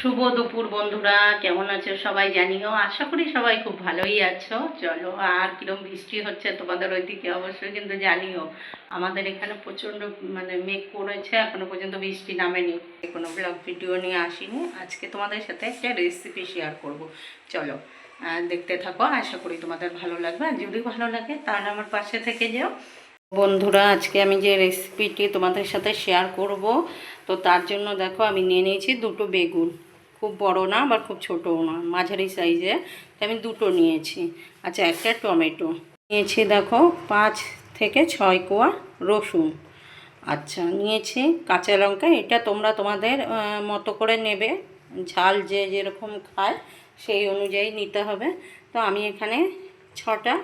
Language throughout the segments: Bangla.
শুভ দুপুর বন্ধুরা, কেমন আছো সবাই জানিও? আশা করি সবাই খুব ভালোই আছো। চলো, আর কিরম বৃষ্টি হচ্ছে তোমাদের ওইদিকে অবশ্যই কিন্তু জানিও। আমাদের এখানে প্রচণ্ড মানে মেঘ করেছে, এখনও পর্যন্ত বৃষ্টি নামেনি। কোনো ব্লগ ভিডিও নিয়ে আসিনি। আজকে তোমাদের সাথে একটা রেসিপি শেয়ার করব। চলো দেখতে থাকো, আশা করি তোমাদের ভালো লাগবে। আর যদি ভালো লাগে, তাহলে আমার পাশে থেকে যেও। বন্ধুরা, আজকে আমি যে রেসিপিটি তোমাদের সাথে শেয়ার করব, তো তার জন্য দেখো আমি নিয়ে নিয়েছি দুটো বেগুন। খুব বড় না, আবার খুব ছোটও না, মাঝারি সাইজে। আমি দুটো নিয়েছি। আচ্ছা একটা টমেটো। নিয়েছি দেখো পাঁচ থেকে ছয় কোয়া রসুন। আচ্ছা নিয়েছি কাঁচা লঙ্কা। এটা তোমরা তোমাদের মতো করে নেবে। ঝাল যে যেরকম খায়, সেই অনুযায়ী নিতে হবে। তো আমি এখানে ছটা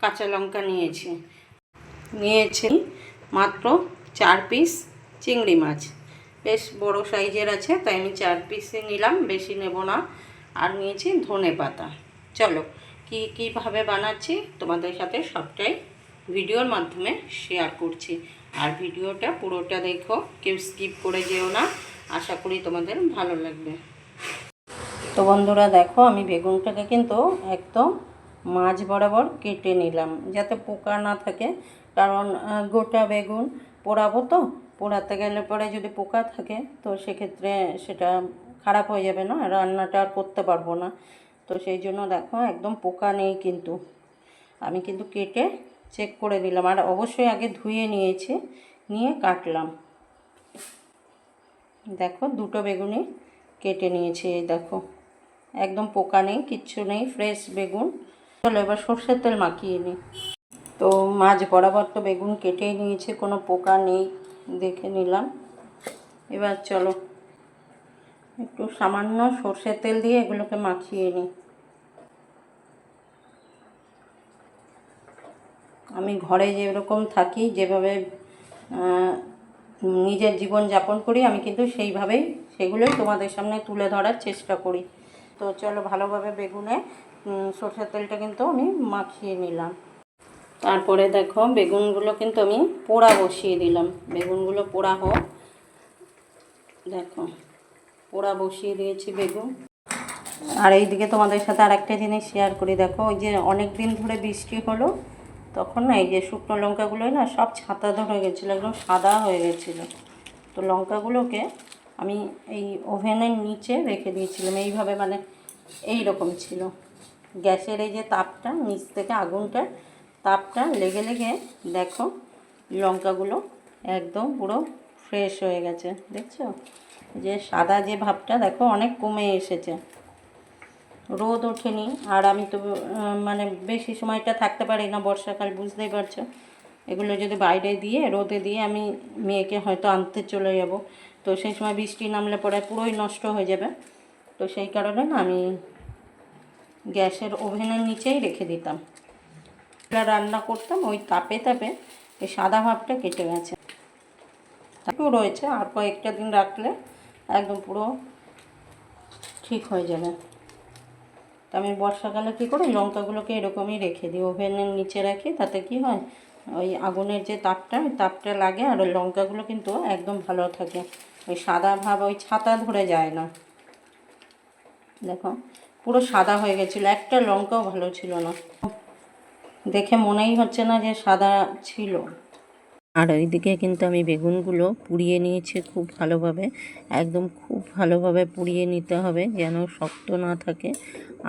কাঁচা লঙ্কা নিয়েছি। নিয়েছি মাত্র চার পিস চিংড়ি মাছ। বেশ বড় সাইজের আছে, তাই আমি চার পিসই নিলাম, বেশি নেব না। আর নিয়েছি ধনে পাতা। চলো, কী, কীভাবে বানাচ্ছি তোমাদের সাথে সবটাই ভিডিওর মাধ্যমে শেয়ার করছি। আর ভিডিওটা পুরোটা দেখো, কেউ স্কিপ করে যেও না। আশা করি তোমাদের ভালো লাগবে। তো বন্ধুরা, দেখো, আমি বেগুনটাকে কিন্তু একদম মাছ বরাবর কেটে নিলাম, যাতে পোকা না থাকে। কারণ গোটা বেগুন পোড়াবো তো পোড়াতে গেলে পরে যদি পোকা থাকে, তো সেক্ষেত্রে সেটা খারাপ হয়ে যাবে না, রান্নাটা আর করতে পারব না। তো সেই জন্য দেখো, একদম পোকা নেই কিন্তু। আমি কিন্তু কেটে চেক করে দিলাম, আর অবশ্যই আগে ধুয়ে নিয়েছি, নিয়ে কাটলাম। দেখো, দুটো বেগুনই কেটে নিয়েছি, এই দেখো। একদম পোকা নেই, কিচ্ছু নেই ফ্রেশ বেগুন। চলো এবার সর্ষের তেল মাখিয়ে নিই। তো মাছ বরাবর তো বেগুন কেটেই নিয়েছে, কোনো পোকা নেই। দেখে নিলাম। এবার চলো, একটু সামান্য সর্ষের তেল দিয়ে এগুলোকে মাখিয়ে নিই। আমি ঘরে যেরকম থাকি, যেভাবে নিজের জীবন যাপন করি, আমি কিন্তু সেইভাবেই সেগুলোই তোমাদের সামনে তুলে ধরার চেষ্টা করি। তো চলো ভালোভাবে বেগুনে সরষের তেলটা কিন্তু আমি মাখিয়ে নিলাম। তারপরে দেখো বেগুনগুলো কিন্তু আমি পোড়া বসিয়ে দিলাম। বেগুনগুলো পোড়া হোক। দেখো, পোড়া বসিয়ে দিয়েছি বেগুন। আর এইদিকে তোমাদের সাথে আর একটা জিনিস শেয়ার করি। দেখো, ওই যে অনেক দিন ধরে বৃষ্টি হলো, তখন না এই যে শুকনো লঙ্কাগুলোই না সব ছাতা ধরে গেছিল, একদম সাদা হয়ে গেছিল। তো লঙ্কাগুলোকে আমি এই ওভেনের নিচে রেখে দিয়েছিলাম। এইভাবে মানে এই রকম ছিল। গ্যাসের এই যে তাপটা নিচ থেকে আগুনটা তাপটা লেগে লেগে দেখো লঙ্কাগুলো একদম পুরো ফ্রেশ হয়ে গেছে, দেখছ? যে সাদা যে ভাবটা, দেখো, অনেক কমে এসেছে। রোদ ওঠেনি, আর আমি তো মানে বেশি সময়টা থাকতে পারি না বর্ষাকাল, বুঝতেই পারছ? এগুলো যদি বাইরে দিয়ে, রোদে দিয়ে আমি মেয়েকে হয়তো আনতে চলে যাব। তো সেই সময় বৃষ্টি নামলে পরে পুরোই নষ্ট হয়ে যাবে। তো সেই কারণে আমি গ্যাসের ওভেনের নিচেই রেখে দিতাম। রান্না করতাম, ওই তাপে তাপে এই সাদা ভাবটা কেটে গেছে। একটু রয়েছে, আর কয়েকটা দিন রাখলে একদম পুরো ঠিক হয়ে যাবে। তো আমি বর্ষাকালে কী করি, লঙ্কাগুলোকে এরকমই রেখে দিই। ওভেনের নিচে রাখি, তাতে কি হয়, ওই আগুনের যে তাপটা, ওই তাপটা লাগে, আর ওই লঙ্কাগুলো কিন্তু একদম ভালো থাকে। ওই সাদা ভাব, ওই ছাতা ধরে যায় না। দেখো, পুরো সাদা হয়ে গেছিল, একটা লঙ্কাও ভালো ছিল না। দেখে মনেই হচ্ছে না যে সাদা ছিল। আর ওইদিকে কিন্তু আমি বেগুনগুলো পুড়িয়ে নিয়েছি খুব ভালোভাবে, একদম খুব ভালোভাবে পুড়িয়ে নিতে হবে যেন শক্ত না থাকে।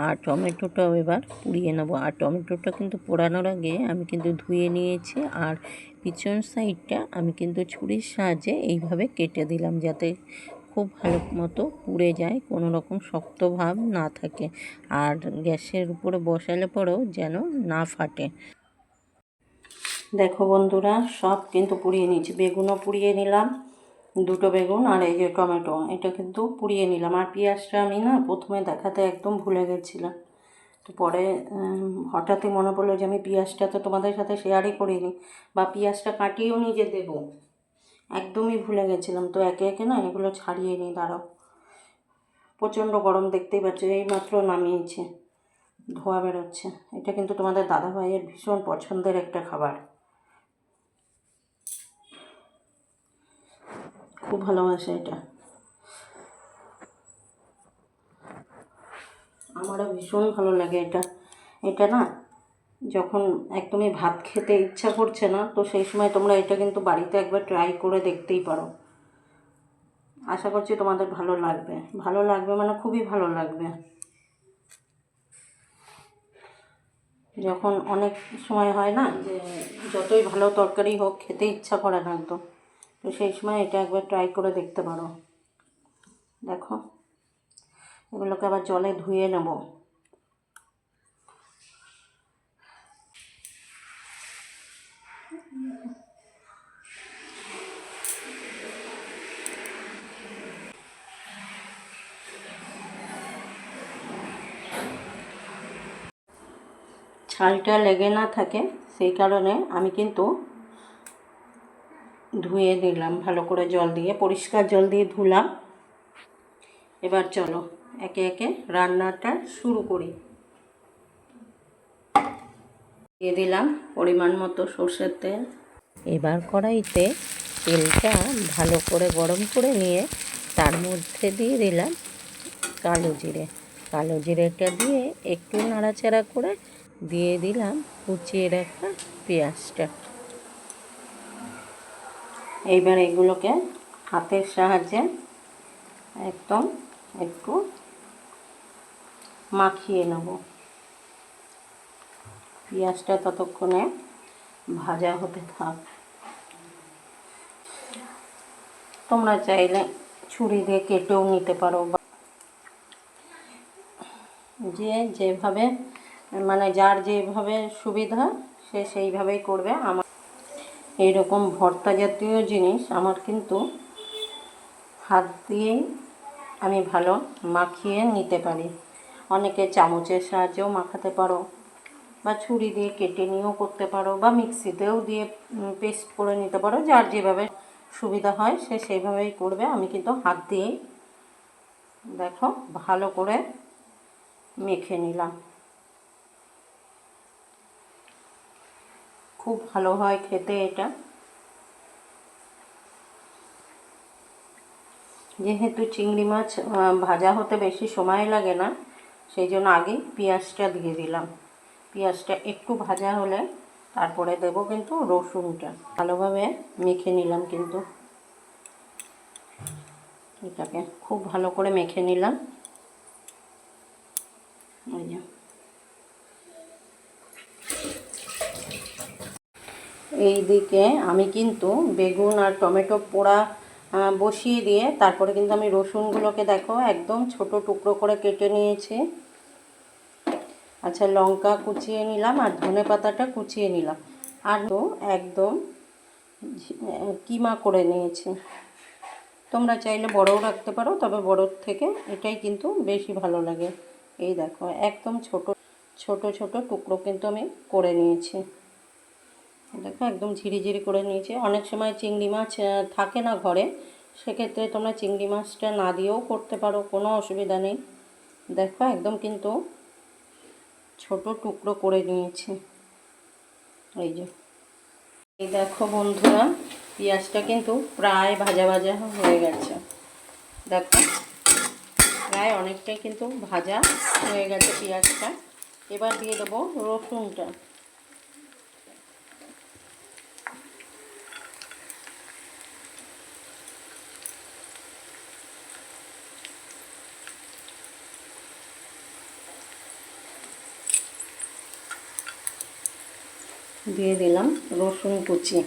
আর টমেটোটাও এবার পুড়িয়ে নেব। আর টমেটোটা কিন্তু পোড়ানোর আগে আমি কিন্তু ধুয়ে নিয়েছি আর পিছন সাইডটা আমি কিন্তু ছুরির সাহায্যে এইভাবে কেটে দিলাম যাতে খুব ভালো মতো পুড়ে যায়, কোনো রকম শক্ত ভাব না থাকে। আর গ্যাসের উপরে বসালে পরেও যেন না ফাটে। দেখো বন্ধুরা, সব কিন্তু পুড়িয়ে নিয়েছি। বেগুনও পুড়িয়ে নিলাম, দুটো বেগুন আর এই যে টমেটো, এটা কিন্তু পুড়িয়ে নিলাম। আর পেঁয়াজটা আমি না প্রথমে দেখাতে একদম ভুলে গেছিলাম। তো পরে হঠাৎই মনে পড়ল যে আমি পেঁয়াজটা তো তোমাদের সাথে শেয়ারই করিনি, বা পেঁয়াজটা কাটিয়েও নিজে দেবো। একদমই ভুলে গেছিলাম। তো একে একে না এগুলো ছাড়িয়ে নিই, দাঁড়াও। প্রচণ্ড গরম দেখতেই পাচ্ছ এই মাত্র নামিয়েছে, ধোয়া বেরোচ্ছে। এটা কিন্তু তোমাদের দাদা ভাইয়ের ভীষণ পছন্দের একটা খাবার। খুব ভালোবাসে এটা। আমারও ভীষণ ভালো লাগে এটা। এটা না যখন একদমই ভাত খেতে ইচ্ছা করছে না, তো সেই সময় তোমরা এটা কিন্তু বাড়িতে একবার ট্রাই করে দেখতেই পারো। আশা করছি তোমাদের ভালো লাগবে। ভালো লাগবে মানে খুবই ভালো লাগবে। যখন অনেক সময় হয় না যে যতই ভালো তরকারি হোক, খেতে ইচ্ছা করে না একদম, তো সেই সময় এটা একবার ট্রাই করে দেখতে পারো। দেখো, এগুলোকে আবার জলে ধুয়ে নেব। ছালটা লেগে না থাকে, সেই কারণে আমি কিন্তু ধুয়ে দিলাম ভালো করে জল দিয়ে, পরিষ্কার জল দিয়ে ধুলাম। এবার চলো, একে একে রান্নাটা শুরু করি। দিয়ে দিলাম পরিমাণ মতো সর্ষের তেল। এবার কড়াইতে তেলটা ভালো করে গরম করে নিয়ে তার মধ্যে দিয়ে দিলাম কালো জিরে। কালো জিরেটা দিয়ে একটু নাড়াচাড়া করে দিয়ে দিলাম, কুচিয়ে রাখা পেঁয়াজটা। এইবার এগুলোকে হাতের সাহায্যে একদম একটু মাখিয়ে নেব। পেঁয়াজটা ততক্ষণে ভাজা হতে থাক। তোমরা চাইলে ছুরি দিয়ে কেটেও নিতে পারো যে যেভাবে মানে যার যেভাবে সুবিধা, সে সেইভাবেই করবে। আমার এইরকম ভর্তা জাতীয় জিনিস আমার কিন্তু হাত দিয়েই আমি ভালো মাখিয়ে নিতে পারি। অনেকে চামচের সাহায্যেও মাখাতে পারো, বা ছুরি দিয়ে কেটে নিয়েও করতে পারো, বা মিক্সিতেও দিয়ে পেস্ট করে নিতে পারো। যার যেভাবে সুবিধা হয়, সে সেইভাবেই করবে। আমি কিন্তু হাত দিয়েই, দেখো, ভালো করে মেখে নিলাম। খুব ভালো হয় খেতে এটা। যেহেতু চিংড়ি মাছ ভাজা হতে বেশি সময় লাগে না, সেই জন্য আগেই পেঁয়াজটা দিয়ে দিলাম। পেঁয়াজটা একটু ভাজা হলে তারপরে দেবো কিন্তু রসুনটা। ভালোভাবে মেখে নিলাম কিন্তু। এটাকে খুব ভালো করে মেখে নিলাম। এই যে। এই দিকে আমি কিন্তু বেগুন আর টমেটো পোড়া বসিয়ে দিয়ে তারপরে কিন্তু আমি রসুনগুলোকে দেখো একদম ছোট টুকরো করে কেটে নিয়েছি। আচ্ছা লঙ্কা কুচিয়ে নিলাম আর ধনে পাতাটা কুচিয়ে নিলাম। আর তো একদম কিমা করে নিয়েছি। তোমরা চাইলে বড়ও রাখতে পারো, তবে বড়োর থেকে এটাই কিন্তু বেশি ভালো লাগে। এই দেখো, একদম ছোট ছোট ছোট টুকরো কিন্তু আমি করে নিয়েছি। দেখো, একদম ঝিরিঝিরি করে নিয়েছি। অনেক সময় চিংড়ি মাছ থাকে না ঘরে, সেক্ষেত্রে তোমরা চিংড়ি মাছটা না দিয়েও করতে পারো, কোনো অসুবিধা নেই। দেখো, একদম কিন্তু ছোট টুকরো করে নিয়েছি। এই যে। এই দেখো বন্ধুরা, পেঁয়াজটা কিন্তু প্রায় ভাজা ভাজা হয়ে গেছে। দেখো, প্রায় অনেকটাই কিন্তু ভাজা হয়ে গেছে পেঁয়াজটা। এবার দিয়ে দেবো রসুনটা। দিয়ে দিলাম রসুন কুচি।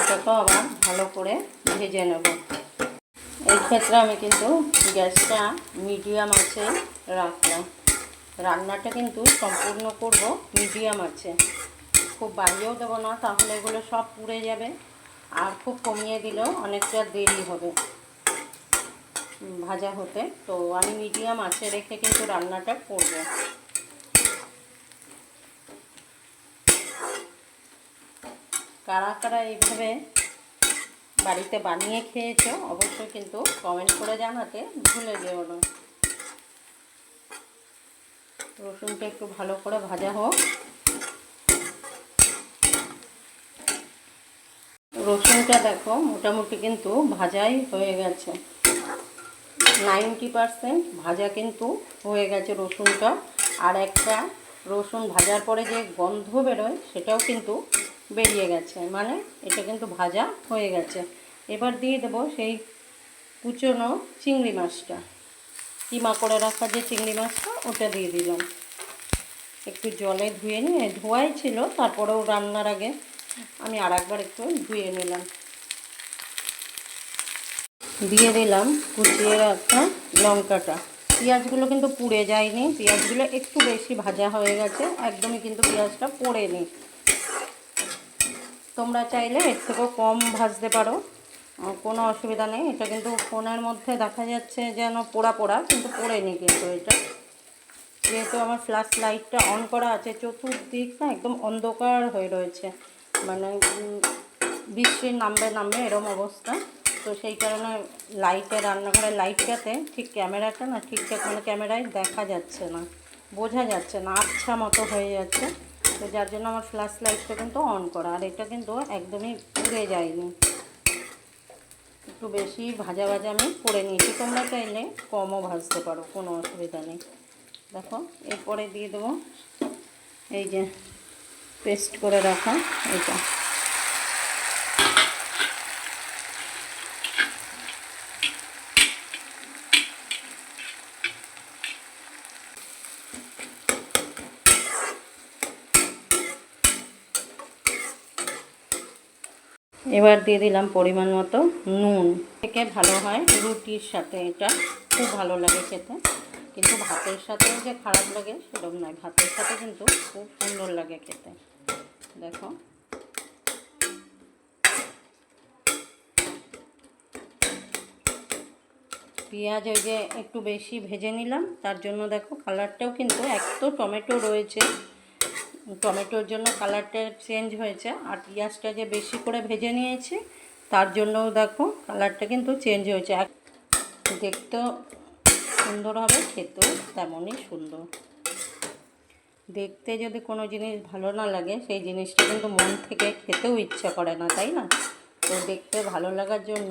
এটাকেও আবার ভালো করে ভেজে নেব। এই ক্ষেত্রে আমি কিন্তু গ্যাসটা মিডিয়াম আছে রাখলাম। রান্নাটা কিন্তু সম্পূর্ণ করব মিডিয়াম আছে। খুব বাড়িয়েও দেবো না, তাহলে এগুলো সব পুড়ে যাবে আর খুব কমিয়ে দিলেও অনেকটা দেরি হবে। ভাজা হতে। তো আমি মিডিয়াম আছে রেখে কিন্তু রান্নাটা করব। কারা কারা এইভাবে বাড়িতে বানিয়ে খেয়েছো, অবশ্যই কিন্তু কমেন্ট করে জানাতে ভুলে যেও না। রসুনটা একটু ভালো করে ভাজা হোক। রসুনটা দেখো, মোটামুটি কিন্তু ভাজাই হয়ে গেছে। নাইনটি পারসেন্ট ভাজা কিন্তু হয়ে গেছে রসুনটা। আর একটা রসুন ভাজার পরে যে গন্ধ বেরোয়, সেটাও কিন্তু বেরিয়ে গেছে। মানে এটা কিন্তু ভাজা হয়ে গেছে। এবার দিয়ে দেবো সেই কুচনো চিংড়ি মাছটা। কিমা করে রাখা যে চিংড়ি মাছটা, ওটা দিয়ে দিলাম। একটু জলে ধুয়ে নিয়ে, ধোয়াই ছিল, তারপরেও রান্নার আগে আমি আর একবার একটু ধুয়ে নিলাম। দিয়ে দিলাম কুচিয়ে রাখা লঙ্কাটা। পেঁয়াজগুলো কিন্তু পুড়ে যায়নি। পেঁয়াজগুলো একটু বেশি ভাজা হয়ে গেছে। একদমই কিন্তু পেঁয়াজটা পোড়েনি। তোমরা চাইলে এর থেকেও কম ভাজতে পারো। কোনো অসুবিধা নেই। এটা কিন্তু ফোনের মধ্যে দেখা যাচ্ছে যেন পোড়া পোড়া কিন্তু পোড়েনি কিন্তু এটা। যেহেতু আমার ফ্ল্যাশ লাইটটা অন করা আছে চতুর্দিক না একদম অন্ধকার হয়ে রয়েছে। মানে উম, বৃষ্টি নামবে নামবে এরম অবস্থা। তো সেই কারণে লাইটে রান্নাঘরের লাইটটাতে ঠিক ক্যামেরাটা না ঠিকঠাক মানে ক্যামেরায় দেখা যাচ্ছে না। বোঝা যাচ্ছে না আচ্ছা মতো হয়ে যাচ্ছে। তো যার জন্য আমার ফ্ল্যাশ লাইটটা কিন্তু অন করা। আর এটা কিন্তু একদমই পুড়ে যায়নি। একটু বেশি ভাজা ভাজা আমি করে নিয়েছি। তোমরা চাইলে কমও ভাজতে পারো, কোনো অসুবিধা নেই। দেখো, এরপরে দিয়ে দেবো। এই যে পেস্ট করে রাখা এটা। এবার দিয়ে দিলাম পরিমাণ মতো নুন। থেকে ভালো হয়, রুটির সাথে এটা খুব ভালো লাগে খেতে। কিন্তু ভাতের সাথেও যে খারাপ লাগে সেরকম নয়। ভাতের সাথে কিন্তু খুব সুন্দর লাগে খেতে। দেখো। পেঁয়াজ ওই যে একটু বেশি ভেজে নিলাম, তার জন্য দেখো কালারটাও কিন্তু এক তো টমেটো রয়েছে। টমেটোর জন্য কালারটা চেঞ্জ হয়েছে আর পেঁয়াজটা যে বেশি করে ভেজে নিয়েছি, তার জন্যও দেখো কালারটা কিন্তু চেঞ্জ হয়েছে। দেখতেও সুন্দর হবে, খেতেও তেমনই সুন্দর। দেখতে যদি কোনো জিনিস ভালো না লাগে, সেই জিনিসটা কিন্তু মন থেকে খেতেও ইচ্ছা করে না, তাই না? তো দেখতে ভালো লাগার জন্য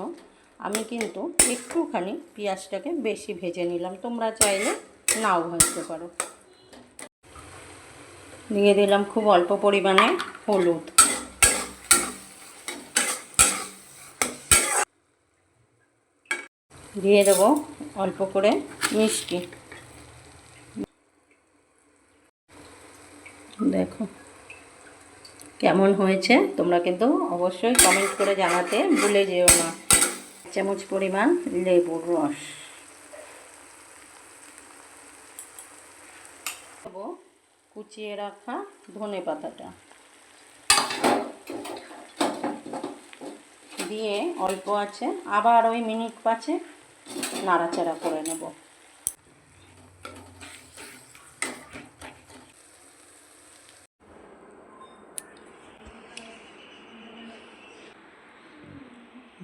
আমি কিন্তু একটুখানি পেঁয়াজটাকে বেশি ভেজে নিলাম। তোমরা চাইলে নাও ভাজতে পারো। দিয়ে দিলাম খুব অল্প পরিমাণে হলুদ। দিয়ে দেবো অল্প করে মিষ্টি। দেখো কেমন হয়েছে, তোমরা কিন্তু অবশ্যই কমেন্ট করে জানাতে ভুলে যেও না। চামচ পরিমাণ লেবুর রস দেবো কুচিয়ে রাখা ধনে পাতাটা। দিয়ে অল্প আছে, আবার ওই মিনিট পাঁচে নাড়াচাড়া করে নেব।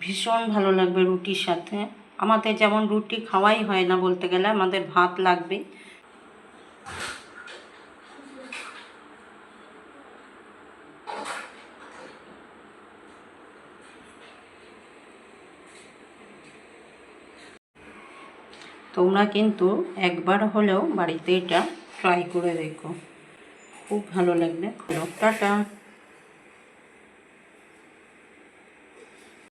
ভীষণ ভালো লাগবে রুটির সাথে। আমাদের যেমন রুটি খাওয়াই হয় না বলতে গেলে, আমাদের ভাত লাগবে তোমরা কিন্তু একবার হলেও বাড়িতে এটা ট্রাই করে দেখো। খুব ভালো লাগবে। টাটা।